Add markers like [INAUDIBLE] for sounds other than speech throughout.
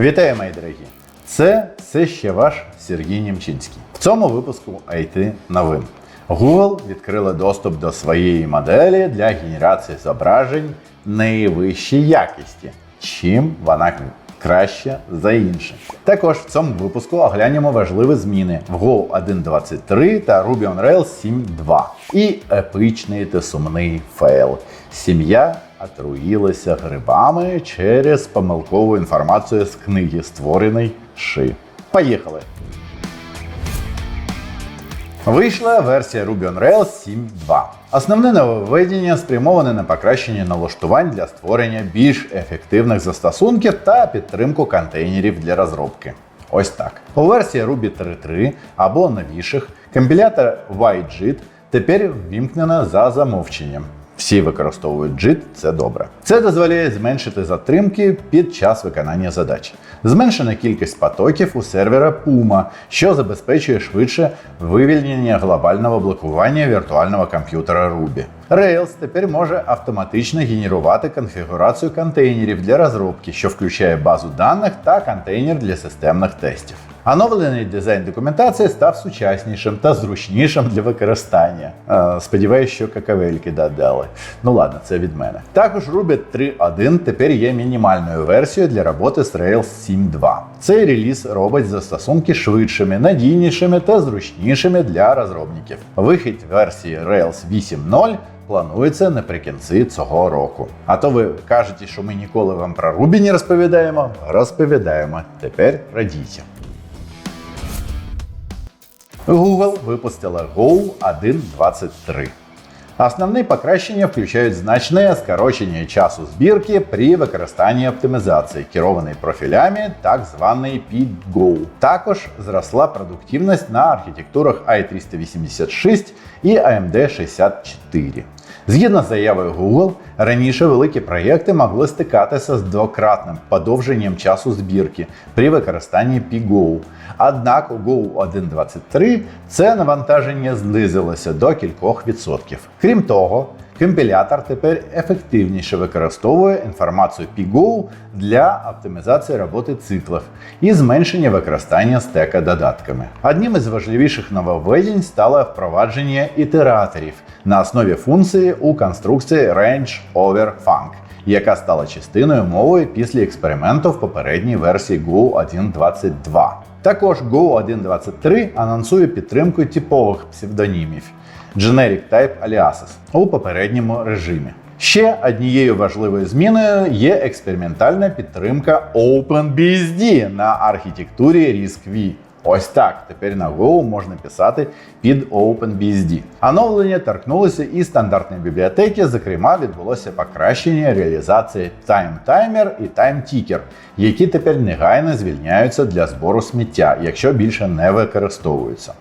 Вітаю, мої дорогі! Це все ще ваш Сергій Німчинський. В цьому випуску IT новин. Google відкрили доступ до своєї моделі для генерації зображень найвищої якості. Чим вона краще за інші. Також в цьому випуску оглянемо важливі зміни в Go 1.23 та Ruby on Rails 7.2. І епичний та сумний фейл. Сім'я отруїлася грибами через помилкову інформацію з книги, створений Ши. Поїхали! Вийшла версія Ruby on Rails 7.2. Основне нововведення спрямоване на покращення налаштувань для створення більш ефективних застосунків та підтримку контейнерів для розробки. Ось так. У версії Ruby 3.3 або новіших компілятор YJIT тепер ввімкнено за замовченням. Всі використовують JIT, це добре. Це дозволяє зменшити затримки під час виконання задач. Зменшена кількість потоків у сервера Puma, що забезпечує швидше вивільнення глобального блокування віртуального комп'ютера Ruby. Rails тепер може автоматично генерувати конфігурацію контейнерів для розробки, що включає базу даних та контейнер для системних тестів. Оновлений дизайн документації став сучаснішим та зручнішим для використання. Е, Сподіваюсь, що какавельки додали. Ну ладно, це від мене. Також Ruby 3.1 тепер є мінімальною версією для роботи з Rails 7.2. Цей реліз робить застосунки швидшими, надійнішими та зручнішими для розробників. Вихід версії Rails 8.0 планується наприкінці цього року. А то ви кажете, що ми ніколи вам про Ruby не розповідаємо. Розповідаємо. Тепер радійте. Google випустила Go 1.23. Основні покращення включають значне скорочення часу збірки при використанні оптимізації, керованої профілями, так званий PGO. Також зросла продуктивність на архітектурах i386 і AMD 64. Згідно з заявою Google, раніше великі проєкти могли стикатися з двократним подовженням часу збірки при використанні PGO. Однак у Go 1.23 це навантаження знизилося до кількох відсотків. Крім того, компілятор тепер ефективніше використовує інформацію PGO для оптимізації роботи циклів і зменшення використання стека додатками. Одним із важливіших нововведень стало впровадження ітераторів на основі функції у конструкції Range Over Func, яка стала частиною мови після експерименту в попередній версії Go 1.22. Також Go 1.23 анонсує підтримку типових псевдонімів Generic Type Aliases у попередньому режимі. Ще однією важливою зміною є експериментальна підтримка OpenBSD на архітектурі RISC-V. Ось так. Тепер на Go можна писати під OpenBSD. Оновлення торкнулося і стандартної бібліотеки, зокрема, відбулося покращення реалізації TimeTimer і TimeTicker, які тепер негайно звільняються для збору сміття, якщо більше не використовуються.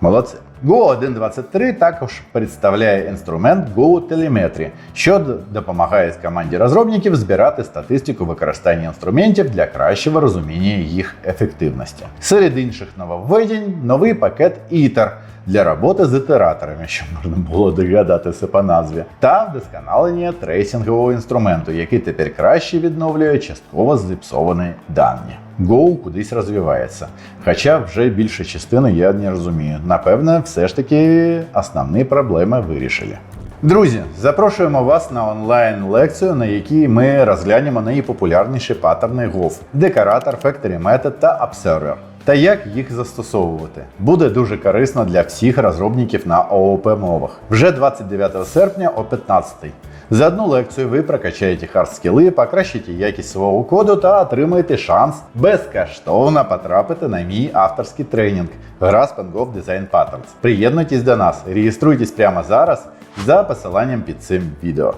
Молодці. Go 1.23 також представляє інструмент Go Telemetry, що допомагає команді розробників збирати статистику використання інструментів для кращого розуміння їх ефективності. Серед інших нововведень новий пакет ITER для роботи з ітераторами, що можна було догадатися по назві, та вдосконалення трейсингового інструменту, який тепер краще відновлює частково зіпсовані дані. Go кудись розвивається. Хоча вже більшу частину я не розумію. Напевне, все ж таки основні проблеми вирішили. Друзі, запрошуємо вас на онлайн-лекцію, на якій ми розглянемо найпопулярніші паттерни GOV – декоратор, Factory Method та Observer. Та як їх застосовувати буде дуже корисно для всіх розробників на ООП мовах. Вже 29 серпня о 15 За одну лекцію ви прокачаєте хардскіли, покращите якість свого коду та отримаєте шанс безкоштовно потрапити на мій авторський тренінг Гра Spangov Design Patterns. Приєднуйтесь до нас, реєструйтесь прямо зараз за посиланням під цим відео.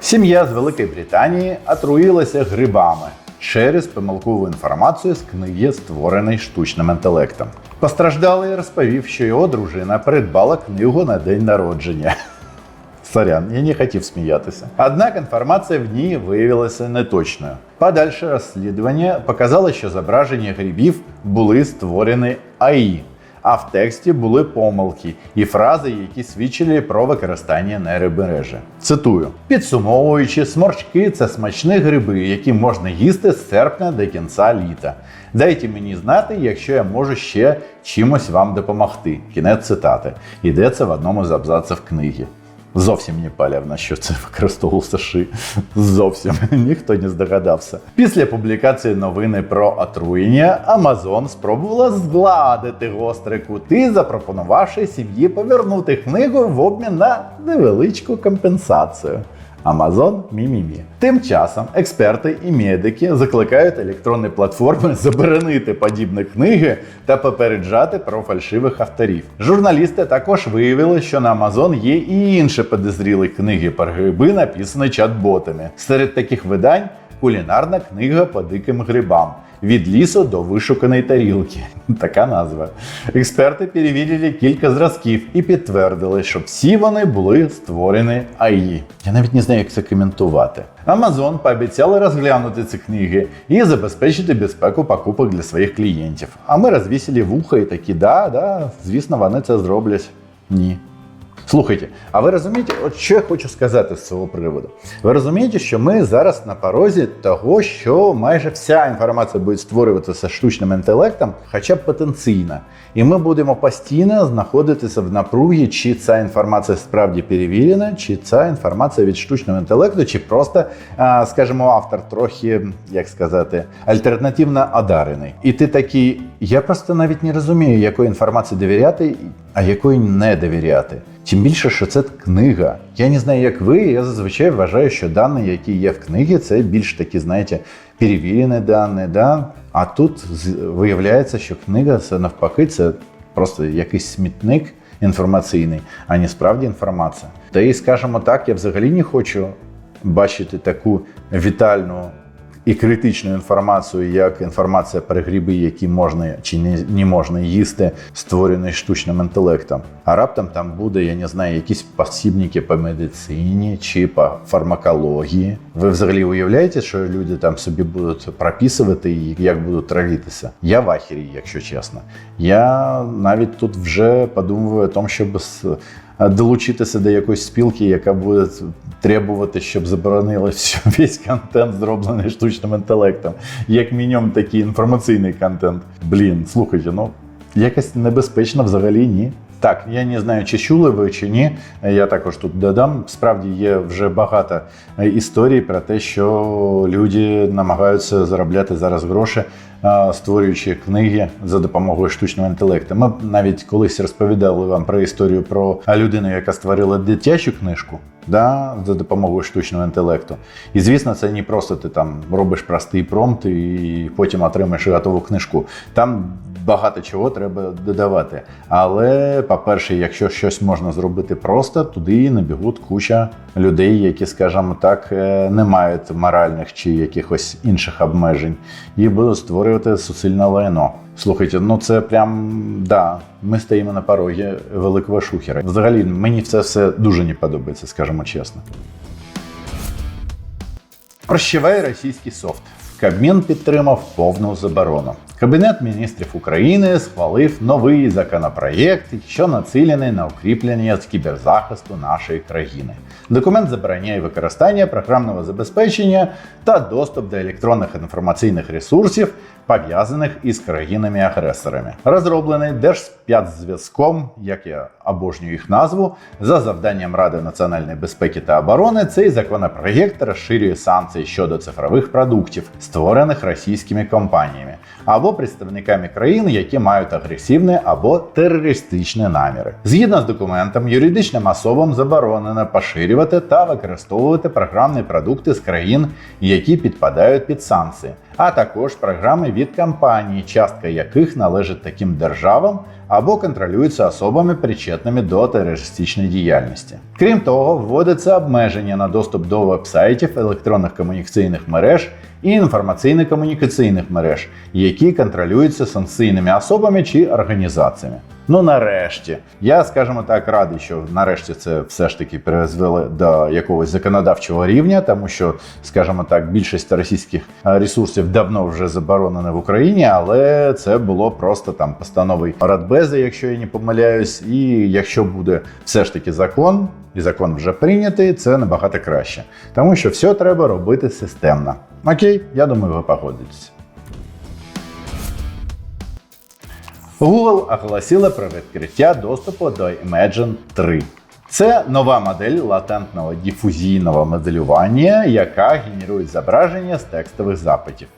Сім'я з Великої Британії отруїлася грибами через помилкову інформацію з книги, створеної штучним інтелектом. Постраждалий розповів, що його дружина придбала книгу на день народження. [LAUGHS] Сорян, я не хотів сміятися. Однак інформація в ній виявилася неточною. Подальше розслідування показало, що зображення грибів були створені АІ, а в тексті були помилки і фрази, які свідчили про використання нейробережі. Цитую: підсумовуючи, сморчки це смачні гриби, які можна їсти з серпня до кінця літа. Дайте мені знати, якщо я можу ще чимось вам допомогти. Кінець цитати. Йдеться в одному з абзаців книги. Зовсім не палявно, що це використовував США. Зовсім ніхто не здогадався. Після публікації новини про отруєння Amazon спробувала згладити гострі кути, запропонувавши сім'ї повернути книгу в обмін на невеличку компенсацію. Amazon мімімі. Тим часом експерти і медики закликають електронні платформи [LAUGHS] заборонити подібні книги та попереджати про фальшивих авторів. Журналісти також виявили, що на Amazon є і інші підозрілі книги про гриби, написані чат-ботами. Серед таких видань кулінарна книга по диким грибам. Від лісу до вишуканої тарілки. [LAUGHS] Така назва. Експерти перевірили кілька зразків і підтвердили, що всі вони були створені АІ. Я навіть не знаю, як це коментувати. Amazon пообіцяли розглянути ці книги і забезпечити безпеку покупок для своїх клієнтів. А ми розвісили вуха і такі, да, да, звісно, вони це зроблять. Ні. Слухайте, а ви розумієте, от що я хочу сказати з цього приводу? Ви розумієте, що ми зараз на порозі того, що майже вся інформація буде створюватися штучним інтелектом, хоча б потенційно. І ми будемо постійно знаходитися в напругі, чи ця інформація справді перевірена, чи ця інформація від штучного інтелекту, чи просто, скажімо, автор трохи, як сказати, альтернативно одарений. І ти такий, я просто навіть не розумію, якої інформації довіряти, а якої не довіряти. Тим більше, що це книга. Я не знаю, як ви. Я зазвичай вважаю, що дані, які є в книгі, це більш такі, знаєте, перевірені дані. Да? А тут виявляється, що книга це навпаки, це просто якийсь смітник інформаційний, а не справді інформація. Та і скажімо так, я взагалі не хочу бачити таку вітальну і критичну інформацію, як інформація про гриби, які можна чи не, можна їсти, створені штучним інтелектом. А раптом там буде, я не знаю, якісь посібники по медицині чи по фармакології. Ви взагалі уявляєте, що люди там собі будуть прописувати і як будуть травитися? Я в ахері, якщо чесно. Я навіть тут вже подумую о тому, щоб долучитися до якоїсь спілки, яка буде требувати, щоб заборонили [LAUGHS] весь контент, зроблений штучним інтелектом. Як мінімум, такий інформаційний контент. Блін, слухайте, ну якось небезпечно взагалі ні. Так, я не знаю, чи чули ви чи ні. Я також тут додам. Справді є вже багато е, історій про те, що люди намагаються заробляти зараз гроші, е, створюючи книги за допомогою штучного інтелекту. Ми навіть колись розповідали вам про історію про людину, яка створила дитячу книжку. Да, за допомогою штучного інтелекту. І звісно, це не просто ти там робиш простий промпт і потім отримаєш готову книжку. Там багато чого треба додавати. Але, по-перше, якщо щось можна зробити просто, туди набігуть куча людей, які, скажімо так, е, не мають моральних чи якихось інших обмежень, і будуть створювати суцільне лайно. Слухайте, ну це прям да. Ми стоїмо на порогі великого шухера. Взагалі, мені це все дуже не подобається, скажімо чесно. Прощавай російський софт. Кабмін підтримав повну заборону. Кабінет міністрів України схвалив новий законопроєкт, що націлений на укріплення з кіберзахисту нашої країни. Документ забороняє використання програмного забезпечення та доступ до електронних інформаційних ресурсів, пов'язаних із країнами-агресорами. Розроблений Держспецзв'язком, як я обожнюю їх назву, за завданням Ради національної безпеки та оборони, цей законопроєкт розширює санкції щодо цифрових продуктів, створених російськими компаніями або представниками країн, які мають агресивні або терористичні наміри. Згідно з документом, юридичним особам заборонено поширювати та використовувати програмні продукти з країн, які підпадають під санкції, а також програми від компаній, частка яких належить таким державам або контролюються особами, причетними до терористичної діяльності. Крім того, вводиться обмеження на доступ до вебсайтів електронних комунікаційних мереж і інформаційно-комунікаційних мереж, які контролюються санкційними особами чи організаціями. Ну нарешті, я скажімо так радий, що нарешті це все ж таки призвели до якогось законодавчого рівня, тому що, скажімо так, більшість російських е, ресурсів давно вже заборонені в Україні, але це було просто там постанови Радбези, якщо я не помиляюсь. І якщо буде все ж таки закон, і закон вже прийнятий, це набагато краще, тому що все треба робити системно. Окей, я думаю, ви погодитесь. Google оголосила про відкриття доступу до Imagine 3. Це нова модель латентного дифузійного моделювання, яка генерує зображення з текстових запитів.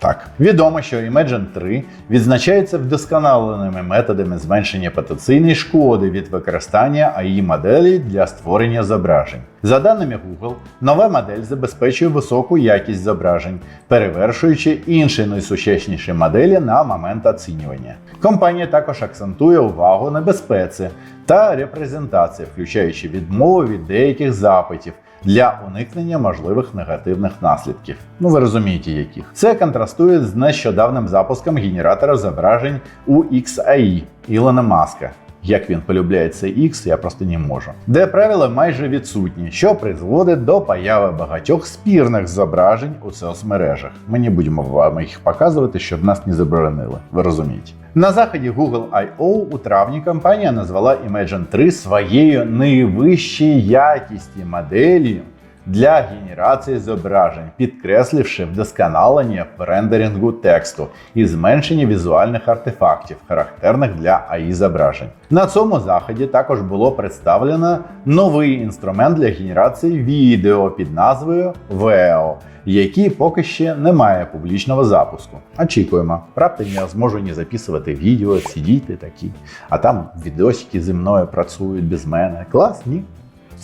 Так, відомо, що Imagen 3 відзначається вдосконаленими методами зменшення потенційної шкоди від використання AI моделі для створення зображень. За даними Google, нова модель забезпечує високу якість зображень, перевершуючи інші найсучасніші моделі на момент оцінювання. Компанія також акцентує увагу на безпеці та репрезентації, включаючи відмови від деяких запитів для уникнення можливих негативних наслідків. Ну ви розумієте, яких це контрастує з нещодавним запуском генератора зображень у XAI Ілона Маска. Як він полюбляє цей X, я просто не можу. Де правила майже відсутні, що призводить до появи багатьох спірних зображень у соцмережах. Ми не будемо вам їх показувати, щоб нас не заборонили. Ви розумієте. На заході Google I.O. у травні компанія назвала Imagen 3 своєю найвищої якісті моделі для генерації зображень, підкресливши вдосконалення в рендерингу тексту і зменшення візуальних артефактів, характерних для AI зображень. На цьому заході також було представлено новий інструмент для генерації відео під назвою VEO, який поки ще не має публічного запуску. Очікуємо. Раптом я зможу не записувати відео, сидіти такі, а там відосики зі мною працюють без мене. Клас, ні?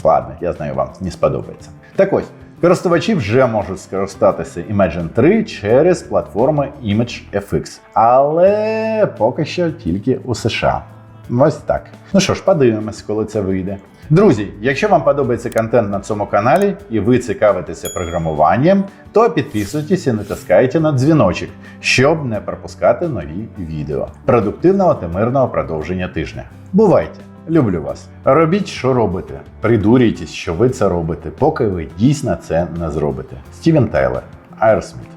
Ладно, я знаю, вам не сподобається. Так ось, користувачі вже можуть скористатися Imagen 3 через платформи ImageFX, але поки що тільки у США. Ось так. Ну що ж, подивимось, коли це вийде. Друзі, якщо вам подобається контент на цьому каналі і ви цікавитеся програмуванням, то підписуйтесь і натискайте на дзвіночок, щоб не пропускати нові відео. Продуктивного та мирного продовження тижня. Бувайте! Люблю вас. Робіть, що робите. Придурюйтесь, що ви це робите, поки ви дійсно це не зробите. Стівен Тайлер, Aerosmith.